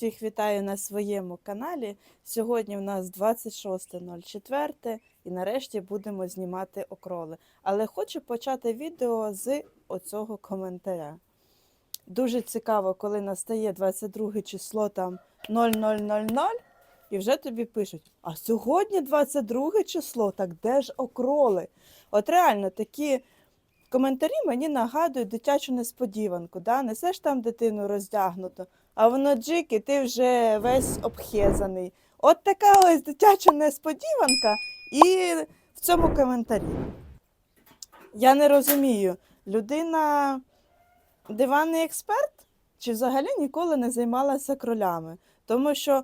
Всіх вітаю на своєму каналі. Сьогодні в нас 26.04 і нарешті будемо знімати окроли. Але хочу почати відео з оцього коментаря. Дуже цікаво, коли настає 22 число там 0000, і вже тобі пишуть: а сьогодні 22 число, так де ж окроли? От реально такі коментарі мені нагадують дитячу несподіванку. Да? Несеш там дитину роздягнуто, а в ноджики ти вже весь обхезаний. От така ось дитяча несподіванка і в цьому коментарі. Я не розумію, людина диванний експерт чи взагалі ніколи не займалася кролями, тому що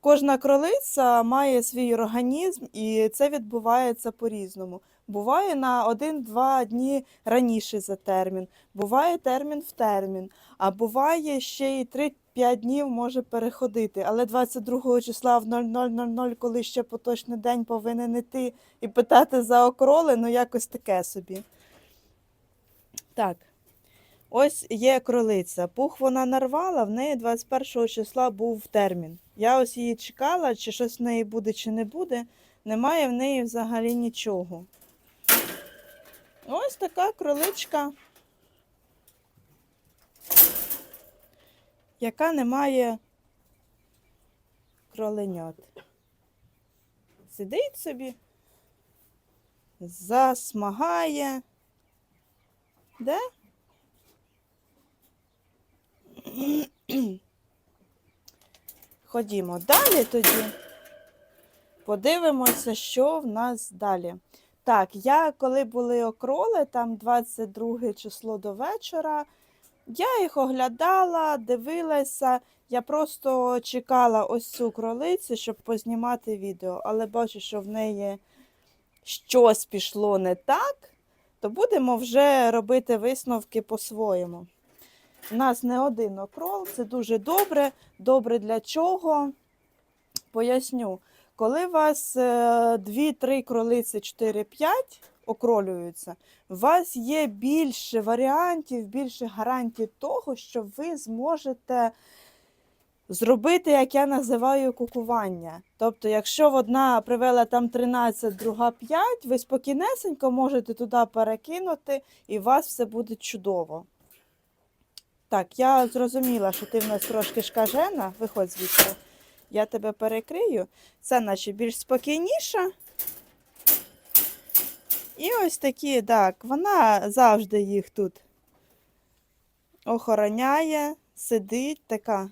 кожна кролиця має свій організм і це відбувається по-різному. Буває на 1-2 дні раніше за термін, буває термін в термін, а буває ще й 3-5 днів може переходити. Але 22 числа в 0000, коли ще поточний день повинен іти і питати за окроли, ну якось таке собі. Так. Ось є кролиця. Пух вона нарвала, в неї 21 числа був термін. Я ось її чекала, чи щось в неї буде, чи не буде. Немає в неї взагалі нічого. Ось така кроличка, яка не має кроленят. Сидить собі, засмагає. Де? Ходімо далі тоді. Подивимося, що в нас далі. Так, я коли були окроли, там 22 число до вечора, я їх оглядала, дивилася. Я просто чекала ось цю кролицю, щоб познімати відео, але бачу, що в неї щось пішло не так, то будемо вже робити висновки по-своєму. У нас не один окрол, це дуже добре. Добре для чого? Поясню. Коли у вас 2-3 кролиці, 4-5 окролюються, у вас є більше варіантів, більше гарантій того, що ви зможете зробити, як я називаю, кукування. Тобто, якщо одна привела там 13, друга 5, ви спокійнесенько можете туди перекинути, і у вас все буде чудово. Так, я зрозуміла, що ти в нас трошки шкажена. Виходь звідси. Я тебе перекрию. Це наче більш спокійніша. І ось такі, так, вона завжди їх тут охороняє, сидить така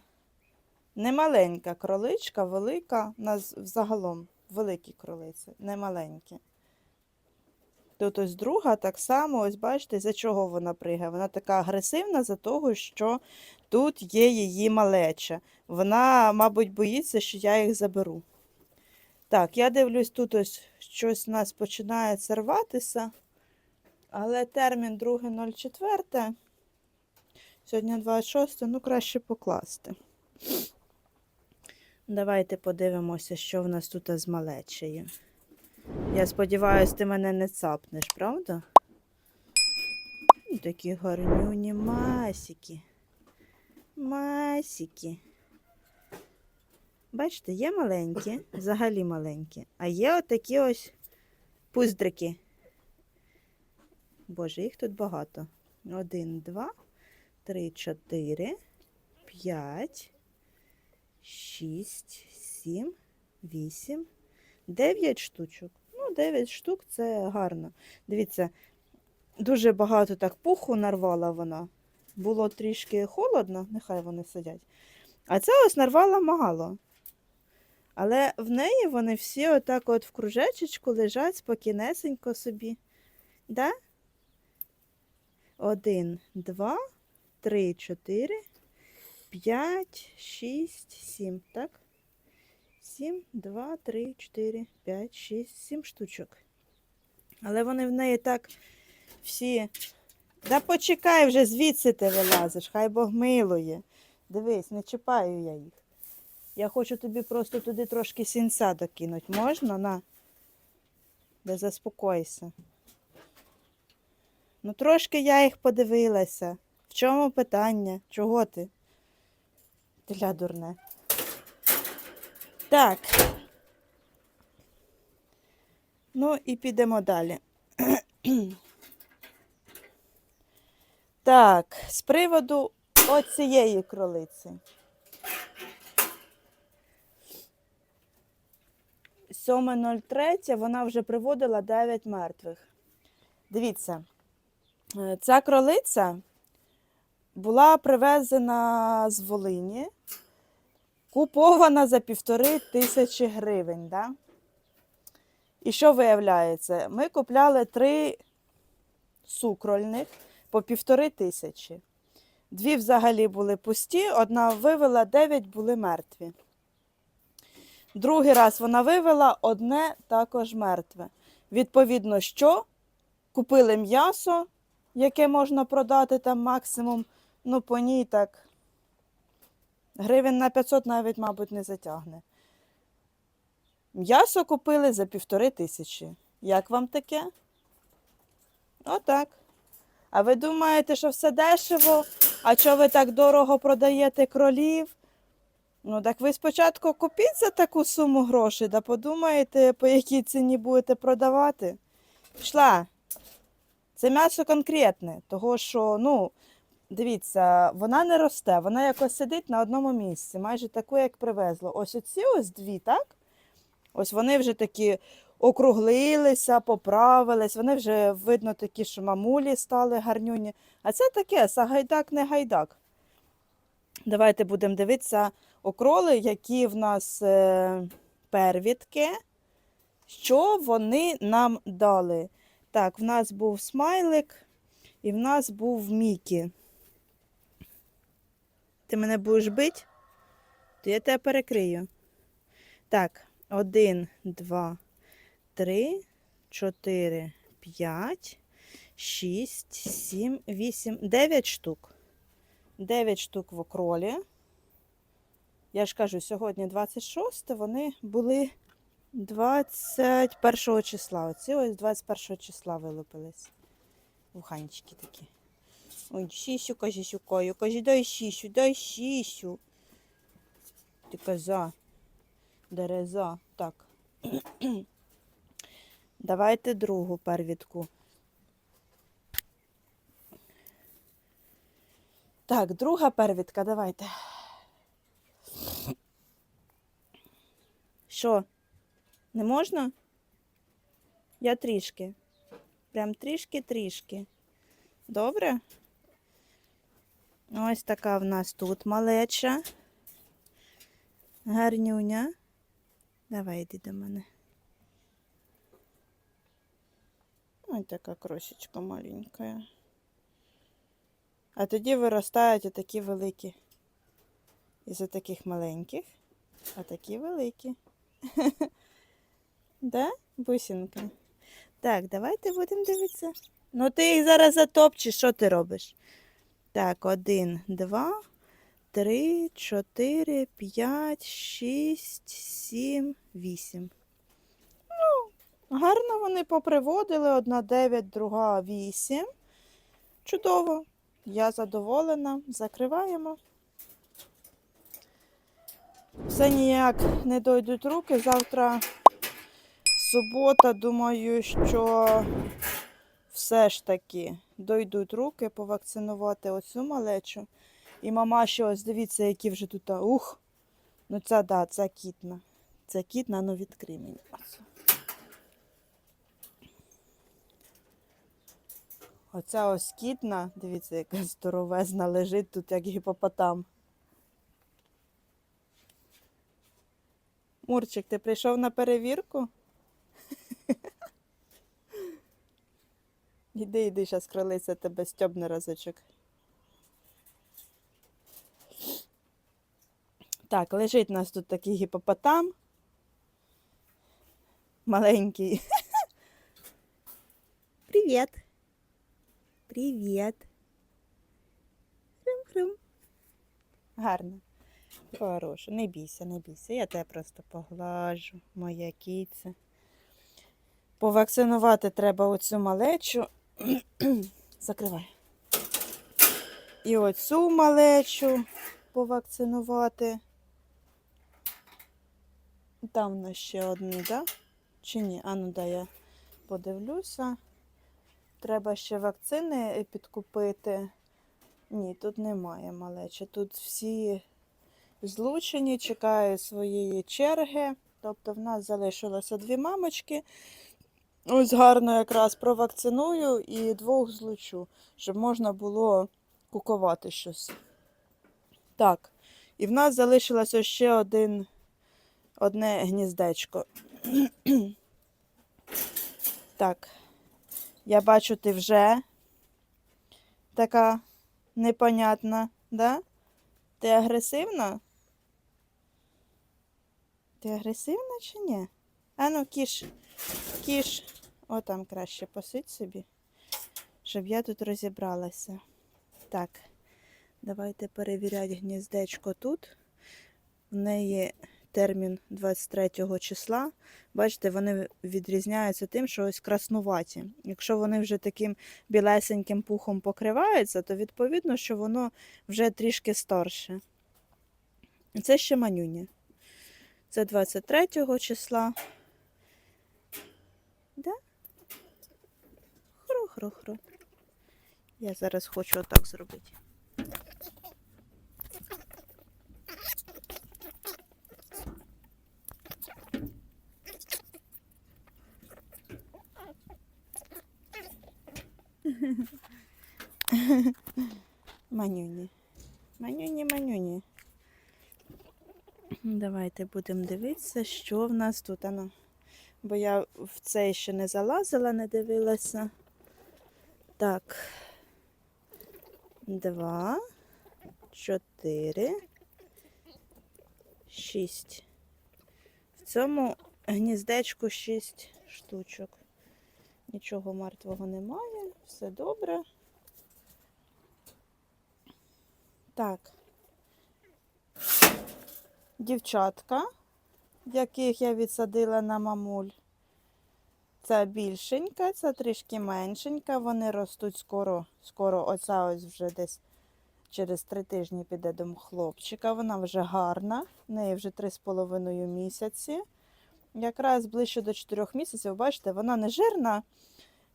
немаленька кроличка, велика. У нас взагалом великі кролиці, не маленькі. Тут ось друга так само, ось бачите, за чого вона пригає. Вона така агресивна за того, що тут є її малеча. Вона, мабуть, боїться, що я їх заберу. Так, я дивлюсь, тут ось щось у нас починає рватися. Але термін 2.04. Сьогодні 26, ну краще покласти. Давайте подивимося, що в нас тут з малечею. Я сподіваюся, ти мене не цапнеш, правда? Такі гарнюні масики. Масики. Бачите, є маленькі, взагалі маленькі, а є отакі ось пуздрики. Боже, їх тут багато. Один, два, три, чотири, п'ять, шість, сім, вісім. 9 штучок. Ну, 9 штук це гарно. Дивіться, дуже багато так пуху нарвала вона. Було трішки холодно, нехай вони сидять. А це ось нарвала мало. Але в неї вони всі отак от в кружечечку лежать спокійнесенько собі. Да? Один, два, три, чотири, п'ять, шість, сім, так? 7, 2, 3, 4, 5, 6, 7 штучок. Але вони в неї так всі. Да почекай вже звідси ти вилазиш, хай Бог милує. Дивись, не чіпаю я їх. Я хочу тобі просто туди трошки сінця докинути. Можна? На? Да заспокойся. Ну, трошки я їх подивилася. В чому питання? Чого ти? Теля дурне. Так. Ну і підемо далі. Так, з приводу оцієї кролиці. 7.03 вона вже приводила 9 мертвих. Дивіться, е, ця кролиця була привезена з Волині, купована за півтори тисячі гривень. Да? І що виявляється? Ми купляли три сукрольних по півтори тисячі. Дві взагалі були пусті, одна вивела, дев'ять були мертві. Другий раз вона вивела одне також мертве. Відповідно, що купили м'ясо, яке можна продати там максимум, ну по ній так гривень на 500 навіть, мабуть, не затягне. М'ясо купили за півтори тисячі. Як вам таке? Отак. А ви думаєте, що все дешево? А чого ви так дорого продаєте кролів? Ну, так ви спочатку купіть за таку суму грошей, да подумаєте, по якій ціні будете продавати. Пішла. Це м'ясо конкретне, того що, ну, дивіться, вона не росте, вона якось сидить на одному місці, майже таку, як привезло. Ось оці ось дві, так? Ось вони вже такі округлилися, поправились, вони вже, видно, такі, що мамулі стали гарнюні. А це таке, сагайдак не гайдак. Давайте будемо дивитися окроли, які в нас е, первідки, що вони нам дали. Так, в нас був смайлик і в нас був Мікі. Ти мене будеш бити? То я тебе перекрию. Так, один, два, три, чотири, п'ять, шість, сім, вісім, дев'ять штук. 9 штук в окролі. Я ж кажу, сьогодні 26, вони були 21 числа. Оці ось 21 числа вилупились. Вуханчики такі. Ой, сісю, кажі, сюкою. Кажі, дай сісю, дай сісю. Ти коза. Дереза. Так. Давайте другу первідку. Так, друга первідка, давайте. Що? Не можна? Я трішки. Прям трішки-трішки. Добре? Ось така в нас тут малеча. Гарнюня. Давай йди до мене. Ось така крошечка маленька. А тоді виростають такі великі. Із таких маленьких, а такі великі. Да, бусинка? Так, давайте будемо дивитися. Ну, ти їх зараз затопчеш, що ти робиш? Так, один, два, три, чотири, п'ять, шість, сім, вісім. Ну, гарно вони поприводили. Одна дев'ять, друга вісім. Чудово. Я задоволена. Закриваємо. Все ніяк не дойдуть руки. Завтра субота, думаю, що все ж таки дойдуть руки повакцинувати оцю малечу. І мама ще ось дивіться, які вже тут. Ух! Ну це да, це кітна. Це кітна, ну відкрий мені. Оця ось кітна, дивіться, яка здоровезна лежить тут, як гіпопотам. Мурчик, ти прийшов на перевірку? Іди, іди, зараз кролиця тебе стьобне разочок. Так, лежить у нас тут такий гіпопотам. Маленький. Привіт. Привіт. Хрум-хрум. Гарно. Хороше. Не бійся, не бійся. Я тебе просто поглажу, моя кіця. Повакцинувати треба оцю малечу. Закривай. І оцю малечу. повакцинувати. Там в нас ще одні, да? Чи ні? А ну да, я подивлюся. Треба ще вакцини підкупити. Ні, тут немає малечі. Тут всі злучені, чекають своєї черги. Тобто в нас залишилося дві мамочки. Ось гарно якраз провакциную і двох злучу, щоб можна було кукувати щось. Так, і в нас залишилося ще один, одне гніздечко. так, я бачу, ти вже така непонятна, да? Ти агресивна? Ти агресивна чи ні? Ану, кіш, кіш. О, там краще посидь собі, щоб я тут розібралася. Так, давайте перевіряти гніздечко тут. В неї термін 23 числа. Бачите, вони відрізняються тим, що ось краснуваті. Якщо вони вже таким білесеньким пухом покриваються, то відповідно, що воно вже трішки старше. Це ще манюні. Це 23 числа. Да? Хро-хро-хро. Я зараз хочу отак зробити. Манюні. Манюні, манюні. Давайте будемо дивитися, що в нас тут. Ано. Бо я в цей ще не залазила, не дивилася. Так. Два, чотири, шість. В цьому гніздечку шість штучок. Нічого мертвого немає, все добре. Так. Дівчатка, яких я відсадила на мамуль. Це більшенька, це трішки меншенька. Вони ростуть скоро. Скоро оця ось вже десь через три тижні піде до хлопчика. Вона вже гарна, в неї вже три з половиною місяці. Якраз ближче до 4 місяців, бачите, вона не жирна,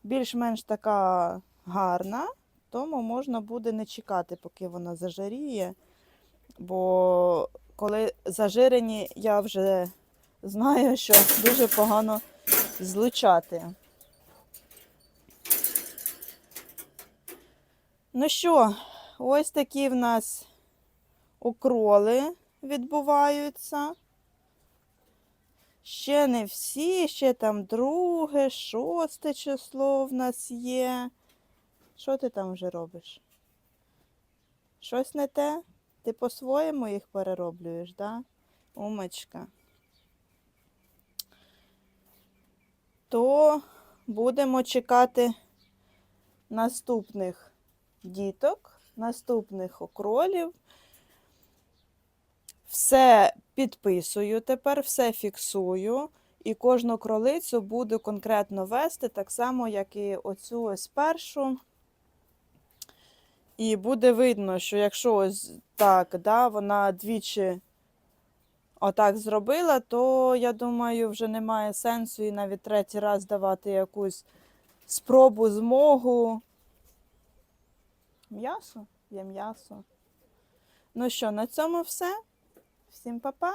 більш-менш така гарна, тому можна буде не чекати, поки вона зажаріє. Бо коли зажирені, я вже знаю, що дуже погано злучати. Ну що, ось такі в нас укроли відбуваються. Ще не всі, ще там друге, шосте число в нас є. Що ти там вже робиш? Щось не те? Ти по-своєму їх перероблюєш, да? Умочка. То будемо чекати наступних діток, наступних окролів. Все підписую тепер, все фіксую. І кожну кролицю буду конкретно вести, так само, як і оцю ось першу. І буде видно, що якщо ось так, да, вона двічі отак зробила, то я думаю, вже немає сенсу і навіть третій раз давати якусь спробу, змогу. М'ясо? Є м'ясо. Ну що, на цьому все. Всім па-па!